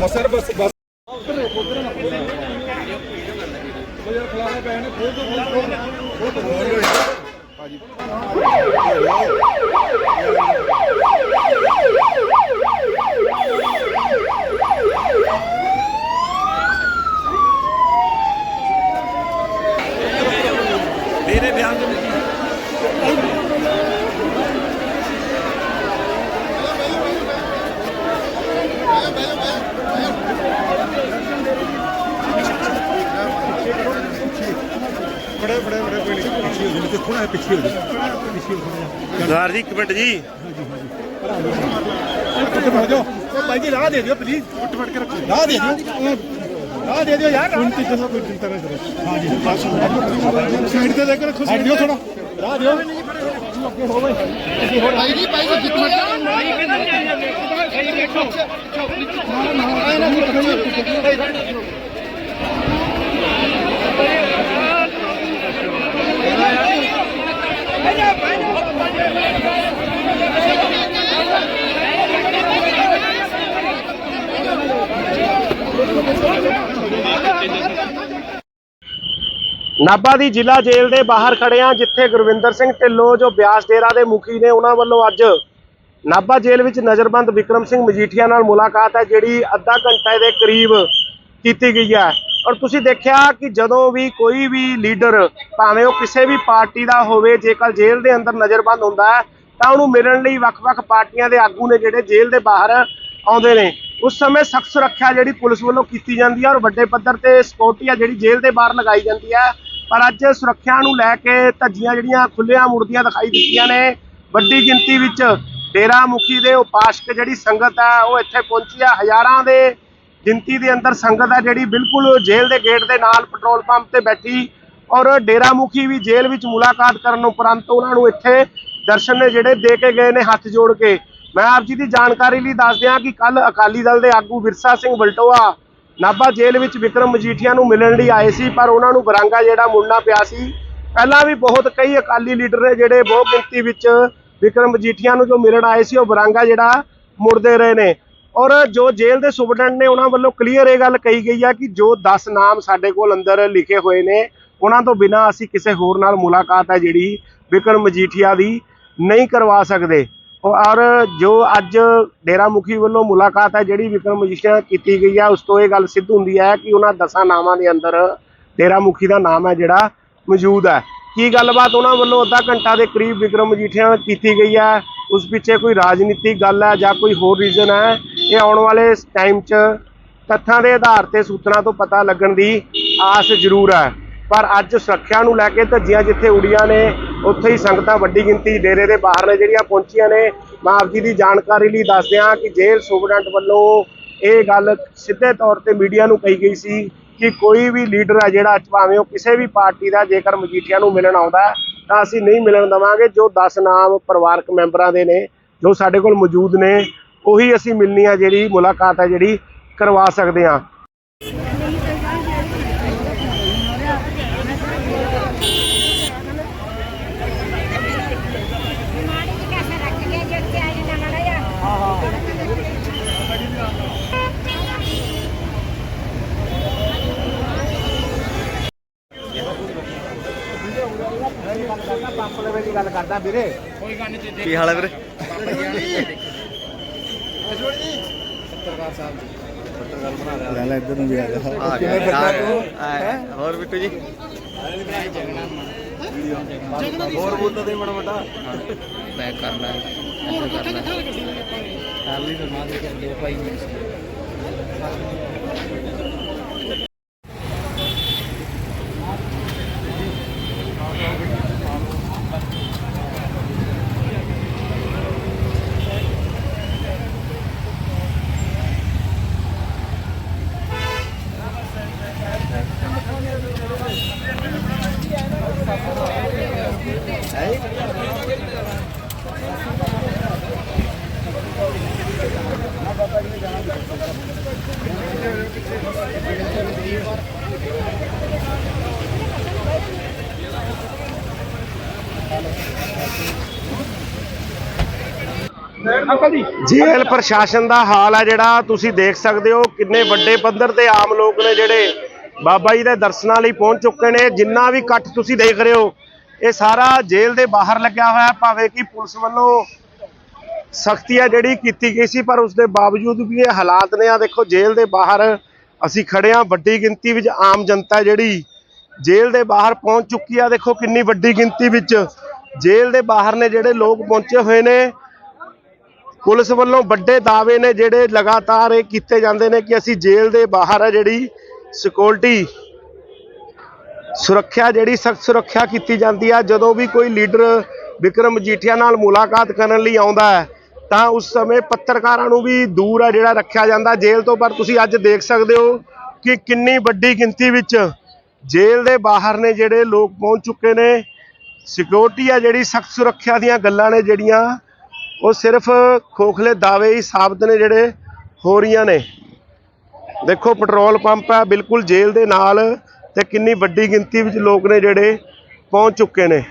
ਬਸਰ ਬਸ ਬਸ ਮੇਰੇ ਹੋ ਜਾਓ ਥੋੜਾ ਪਿੱਛੇ ਹੋ ਜਾਓ ਪਿੱਛੇ ਹੋ ਜਾਓ ਸਰਦਾਰ ਜੀ ਇੱਕ ਮਿੰਟ ਜੀ ਉੱਥੇ ਫੜ ਜਾਓ ਉਹ ਭਾਈ ਜੀ ਰਾਹ ਦੇ ਦਿਓ ਪਲੀਜ਼ ਉੱਠ ਫੜ ਕੇ ਰੱਖੋ ਰਾਹ ਦੇ ਦਿਓ ਰਾਹ ਦੇ ਦਿਓ ਯਾਰ ਕੋਈ ਚੀਜ਼ ਦਾ ਕੋਈ ਤਰ੍ਹਾਂ ਕਰੋ ਹਾਂ ਜੀ ਬਸ ਸਾਈਡ ਤੇ ਲੈ ਕੇ ਰੱਖੋ ਸਾਈਡ ਦਿਓ ਥੋੜਾ ਰਾਹ ਦਿਓ ਅੱਗੇ ਹੋ ਗਏ ਅੱਗੇ ਹੋ ਭਾਈ ਜੀ ਭਾਈ ਜੀ ਜਿੱਤ ਮਤ ਨਾਭਾ ਦੀ ਜ਼ਿਲ੍ਹਾ ਜੇਲ੍ਹ ਦੇ ਬਾਹਰ ਖੜੇ ਆ ਜਿੱਥੇ ਗੁਰਵਿੰਦਰ ਸਿੰਘ ਢਿੱਲੋਂ, ਜੋ ਬਿਆਸ ਡੇਰਾ ਦੇ ਮੁਖੀ ਨੇ, ਉਹਨਾਂ ਵੱਲੋਂ ਅੱਜ ਨਾਭਾ ਜੇਲ੍ਹ ਵਿੱਚ ਨਜ਼ਰਬੰਦ ਵਿਕਰਮ ਸਿੰਘ ਮਜੀਠੀਆ ਨਾਲ ਮੁਲਾਕਾਤ ਹੈ, ਜਿਹੜੀ ਅੱਧਾ ਘੰਟੇ ਦੇ ਕਰੀਬ ਕੀਤੀ ਗਈ ਹੈ। ਔਰ ਤੁਸੀਂ ਦੇਖਿਆ ਕਿ ਜਦੋਂ ਵੀ ਕੋਈ ਵੀ ਲੀਡਰ ਭਾਵੇਂ ਉਹ ਕਿਸੇ ਵੀ ਪਾਰਟੀ ਦਾ ਹੋਵੇ, ਜੇਕਰ ਜੇਲ੍ਹ ਦੇ ਅੰਦਰ ਨਜ਼ਰਬੰਦ ਹੁੰਦਾ ਹੈ, ਤਾਂ ਉਹਨੂੰ ਮਿਲਣ ਲਈ ਵੱਖ-ਵੱਖ ਪਾਰਟੀਆਂ ਦੇ ਆਗੂ ਨੇ ਜਿਹੜੇ ਜੇਲ੍ਹ ਦੇ ਬਾਹਰ ਆਉਂਦੇ ਨੇ। ਉਸ ਸਮੇਂ ਸਖਤ ਸੁਰੱਖਿਆ ਜਿਹੜੀ ਪੁਲਿਸ ਵੱਲੋਂ ਕੀਤੀ ਜਾਂਦੀ ਹੈ ਔਰ ਵੱਡੇ ਪੱਧਰ ਤੇ ਸਿਕਿਉਰਟੀ ਆ ਜਿਹੜੀ ਜੇਲ੍ਹ ਦੇ ਬਾਹਰ ਲਗਾਈ ਜਾਂਦੀ ਹੈ। ਪਰ ਅੱਜ ਸੁਰੱਖਿਆ ਨੂੰ ਲੈ ਕੇ ਧੱਜੀਆਂ ਜਿਹੜੀਆਂ ਖੁੱਲ੍ਹੀਆਂ ਮੁੜਦੀਆਂ ਦਿਖਾਈ ਦਿੱਤੀਆਂ ਨੇ। ਵੱਡੀ ਗਿਣਤੀ ਵਿੱਚ ਡੇਰਾ ਮੁਖੀ ਦੇ ਉਪਾਸ਼ਕ ਜਿਹੜੀ ਸੰਗਤ ਹੈ, ਉਹ ਇੱਥੇ ਪਹੁੰਚੀ ਹੈ। ਹਜ਼ਾਰਾਂ ਦੇ ਗਿਣਤੀ ਦੇ ਅੰਦਰ ਸੰਗਤ ਹੈ ਜਿਹੜੀ ਬਿਲਕੁਲ ਜੇਲ੍ਹ ਦੇ ਗੇਟ ਦੇ ਨਾਲ ਪੈਟਰੋਲ ਪੰਪ ਤੇ ਬੈਠੀ ਔਰ ਡੇਰਾ ਮੁਖੀ ਵੀ ਜੇਲ੍ਹ ਵਿੱਚ ਮੁਲਾਕਾਤ ਕਰਨ ਉਪਰੰਤ ਉਹਨਾਂ ਨੂੰ ਇੱਥੇ ਦਰਸ਼ਨ ਨੇ ਜਿਹੜੇ ਦੇ ਕੇ ਗਏ ਨੇ ਹੱਥ ਜੋੜ ਕੇ। ਮੈਂ ਆਪ ਜੀ ਦੀ ਜਾਣਕਾਰੀ ਲਈ ਦੱਸ ਦਿਆਂ ਕਿ ਕੱਲ ਅਕਾਲੀ ਦਲ ਦੇ ਆਗੂ ਵਿਰਸਾ ਸਿੰਘ ਬਲਟੋਆ ਨਾਭਾ ਜੇਲ੍ਹ ਵਿੱਚ ਵਿਕਰਮ ਮਜੀਠੀਆ ਨੂੰ ਮਿਲਣ ਲਈ ਆਏ ਸੀ, ਪਰ ਉਹਨਾਂ ਨੂੰ ਬਰਾਂਗਾ ਜਿਹੜਾ ਮੁੜਨਾ ਪਿਆ ਸੀ। ਪਹਿਲਾਂ ਵੀ ਬਹੁਤ ਕਈ ਅਕਾਲੀ ਲੀਡਰ ਨੇ ਜਿਹੜੇ ਬਹੁ ਗਿਣਤੀ ਵਿੱਚ ਵਿਕਰਮ ਮਜੀਠੀਆ ਨੂੰ ਜੋ ਮਿਲਣ ਆਏ ਸੀ, ਉਹ ਬਰਾਂਗਾ ਜਿਹੜਾ ਮੁੜਦੇ ਰਹੇ ਨੇ। ਔਰ ਜੋ ਜੇਲ੍ਹ ਦੇ ਸੁਪਰਡੈਂਟ ਨੇ ਉਹਨਾਂ ਵੱਲੋਂ ਕਲੀਅਰ ਇਹ ਗੱਲ ਕਹੀ ਗਈ ਆ ਕਿ ਜੋ 10 ਨਾਮ ਸਾਡੇ ਕੋਲ ਅੰਦਰ ਲਿਖੇ ਹੋਏ ਨੇ, ਉਹਨਾਂ ਤੋਂ ਬਿਨਾਂ ਅਸੀਂ ਕਿਸੇ ਹੋਰ ਨਾਲ ਮੁਲਾਕਾਤ ਹੈ ਜਿਹੜੀ ਵਿਕਰਮ ਮਜੀਠੀਆ ਦੀ ਨਹੀਂ ਕਰਵਾ ਸਕਦੇ। ਔਰ ਜੋ ਅੱਜ ਡੇਰਾ ਮੁਖੀ ਵੱਲੋਂ ਮੁਲਾਕਾਤ ਹੈ ਜਿਹੜੀ ਵਿਕਰਮ ਮਜੀਠੀਆ ਨਾਲ ਕੀਤੀ ਗਈ ਹੈ ਉਸ ਤੋਂ ਇਹ ਗੱਲ ਸਿੱਧ ਹੁੰਦੀ ਹੈ ਕਿ ਉਹਨਾਂ ਦਸਾਂ ਨਾਮਾਂ ਦੇ ਅੰਦਰ ਡੇਰਾ ਮੁਖੀ ਦਾ ਨਾਮ ਹੈ ਜਿਹੜਾ ਮੌਜੂਦ ਹੈ। ਕੀ ਗੱਲਬਾਤ ਉਹਨਾਂ ਵੱਲੋਂ ਅੱਧਾ ਘੰਟਾ ਦੇ ਕਰੀਬ ਵਿਕਰਮ ਮਜੀਠੀਆ ਨਾਲ ਕੀਤੀ ਗਈ ਹੈ ਉਸ ਪਿੱਛੇ ਕੋਈ ਰਾਜਨੀਤਿਕ ਗੱਲ ਹੈ ਜਾਂ ਕੋਈ ਹੋਰ ਰੀਜ਼ਨ ਹੈ, ਇਹ ਆਉਣ ਵਾਲੇ ਟਾਈਮ 'ਚ ਤੱਥਾਂ ਦੇ ਆਧਾਰ ਤੇ ਸੂਤਰਾਂ ਤੋਂ ਪਤਾ ਲੱਗਣ ਦੀ ਆਸ ਜ਼ਰੂਰ ਹੈ। ਪਰ ਅੱਜ ਸੁਰੱਖਿਆ ਨੂੰ ਲੈ ਕੇ ਧੱਜੀਆਂ ਜਿੱਥੇ ਉੜੀਆਂ ਨੇ, ਉੱਥੇ ਹੀ ਸੰਗਤਾਂ ਵੱਡੀ ਗਿਣਤੀ ਡੇਰੇ ਦੇ ਬਾਹਰ ਨੇ ਜਿਹੜੀਆਂ ਪਹੁੰਚੀਆਂ ਨੇ। ਮੈਂ ਆਪ ਜੀ ਦੀ ਜਾਣਕਾਰੀ ਲਈ ਦੱਸ ਦਿਆਂ ਕਿ ਜੇਲ੍ਹ ਸੁਪਰਡੈਂਟ ਵੱਲੋਂ ਇਹ ਗੱਲ ਸਿੱਧੇ ਤੌਰ ਤੇ ਮੀਡੀਆ ਨੂੰ ਕਹੀ ਗਈ ਸੀ ਕਿ ਕੋਈ ਵੀ ਲੀਡਰ ਹੈ ਜਿਹੜਾ, ਭਾਵੇਂ ਉਹ ਕਿਸੇ ਵੀ ਪਾਰਟੀ ਦਾ, ਜੇਕਰ ਮਜੀਠੀਆ ਨੂੰ ਮਿਲਣ ਆਉਂਦਾ ਤਾਂ ਅਸੀਂ ਨਹੀਂ ਮਿਲਣ ਦਵਾਂਗੇ, ਜੋ 10 ਨਾਮ ਪਰਿਵਾਰਕ ਮੈਂਬਰਾਂ ਦੇ ਨੇ, ਜੋ ਸਾਡੇ ਕੋਲ ਮੌਜੂਦ ਨੇ, ਉਹੀ ਅਸੀਂ ਮਿਲਣੀ ਆ ਜਿਹੜੀ ਮੁਲਾਕਾਤ ਹੈ ਜਿਹੜੀ ਕਰਵਾ ਸਕਦੇ ਹਾਂ ਮਾੜੀ ਜਿਹੀ ਕੈਸੇ ਰੱਖ ਗਿਆ ਜੇ ਉੱਤੇ ਆ ਜਾਂਦਾ ਮਾੜਾ ਜਿਹਾ ਕੀ ਹਾਲ ਹੈ ਵੀਰੇ? ਲੈ ਲੈ ਇੱਧਰ ਨੂੰ ਵੀ ਆ ਜਾ। ਆ ਗਿਆ। ਹੋਰ ਬਿੱਟੂ ਜੀ? ਹੋਰ ਬੋਲਦਾ ਦੇ ਮੜਾ ਮਟਾ। ਬੈਕ ਕਰ ਲੈ। ਕਰ ਲਈ ਤਾਂ ਮਾਂ ਦੇ ਦੋ ਭਾਈ ਨੇ। ਅੰਕਲ ਜੀ ਜੇਲ੍ਹ ਪ੍ਰਸ਼ਾਸਨ ਦਾ ਹਾਲ ਹੈ ਜਿਹੜਾ, ਤੁਸੀਂ ਦੇਖ ਸਕਦੇ ਹੋ ਕਿੰਨੇ ਵੱਡੇ ਪੱਧਰ ਤੇ ਆਮ ਲੋਕ ਨੇ ਜਿਹੜੇ ਬਾਬਾ ਜੀ ਦੇ ਦਰਸ਼ਨਾਂ ਲਈ ਪਹੁੰਚ ਚੁੱਕੇ ਨੇ। ਜਿੰਨਾ ਵੀ ਇਕੱਠ ਤੁਸੀਂ ਦੇਖ ਰਹੇ ਹੋ, ਇਹ ਸਾਰਾ ਜੇਲ੍ਹ ਦੇ ਬਾਹਰ ਲੱਗਿਆ ਹੋਇਆ ਭਾਵੇਂ ਕਿ ਪੁਲਿਸ ਵੱਲੋਂ ਸਖਤੀ ਹੈ ਜਿਹੜੀ ਕੀਤੀ ਗਈ ਸੀ, ਪਰ ਉਸ ਦੇ ਬਾਵਜੂਦ ਵੀ ਇਹ ਹਾਲਾਤ ਨੇ। ਆ ਦੇਖੋ, ਜੇਲ੍ਹ ਦੇ ਬਾਹਰ ਅਸੀਂ ਖੜੇ ਹਾਂ ਵੱਡੀ ਗਿਣਤੀ ਵਿੱਚ ਆਮ ਜਨਤਾ ਜਿਹੜੀ ਜੇਲ੍ਹ ਦੇ ਬਾਹਰ ਪਹੁੰਚ ਚੁੱਕੀ ਆ, ਦੇਖੋ ਕਿੰਨੀ ਵੱਡੀ ਗਿਣਤੀ ਵਿੱਚ ਜੇਲ੍ਹ ਦੇ ਬਾਹਰ ਨੇ ਜਿਹੜੇ ਲੋਕ ਪਹੁੰਚੇ ਹੋਏ ਨੇ। ਪੁਲਿਸ ਵੱਲੋਂ ਵੱਡੇ ਦਾਅਵੇ ਨੇ ਜਿਹੜੇ ਲਗਾਤਾਰ ਇਹ ਕੀਤੇ ਜਾਂਦੇ ਨੇ ਕਿ ਅਸੀਂ ਜੇਲ੍ਹ ਦੇ ਬਾਹਰ ਹੈ ਜਿਹੜੀ ਸਿਕਿਉਰਿਟੀ ਸੁਰੱਖਿਆ, ਜਿਹੜੀ ਸਖਤ ਸੁਰੱਖਿਆ ਕੀਤੀ ਜਾਂਦੀ ਆ। ਜਦੋਂ ਵੀ ਕੋਈ ਲੀਡਰ ਵਿਕਰਮ ਮਜੀਠੀਆ ਨਾਲ ਮੁਲਾਕਾਤ ਕਰਨ ਲਈ ਆਉਂਦਾ ਹੈ ਤਾਂ ਉਸ ਸਮੇਂ ਪੱਤਰਕਾਰਾਂ ਨੂੰ ਵੀ ਦੂਰ ਆ ਜਿਹੜਾ ਰੱਖਿਆ ਜਾਂਦਾ। ਜੇਲ੍ਹ ਤੋਂ ਪਰ ਤੁਸੀਂ ਅੱਜ ਦੇਖ ਸਕਦੇ ਹੋ ਕਿ ਕਿੰਨੀ ਵੱਡੀ ਗਿਣਤੀ ਵਿੱਚ ਜੇਲ੍ਹ ਦੇ ਬਾਹਰ ਨੇ ਜਿਹੜੇ ਲੋਕ ਪਹੁੰਚ ਚੁੱਕੇ ਨੇ। ਸਿਕਿਉਰਿਟੀ ਆ ਜਿਹੜੀ ਸਖਤ ਸੁਰੱਖਿਆ ਦੀਆਂ ਗੱਲਾਂ ਨੇ ਜਿਹੜੀਆਂ, ਉਹ ਸਿਰਫ ਖੋਖਲੇ ਦਾਅਵੇ ਹੀ ਸਾਬਤ ਨੇ ਜਿਹੜੇ ਹੋ ਰਹੀਆਂ ਨੇ। ਦੇਖੋ, ਪੈਟਰੋਲ ਪੰਪ ਹੈ ਬਿਲਕੁਲ ਜੇਲ੍ਹ ਦੇ ਨਾਲ ਤੇ ਕਿੰਨੀ ਵੱਡੀ ਗਿਣਤੀ ਵਿੱਚ ਲੋਕ ਨੇ ਜਿਹੜੇ ਪਹੁੰਚ ਚੁੱਕੇ ਨੇ।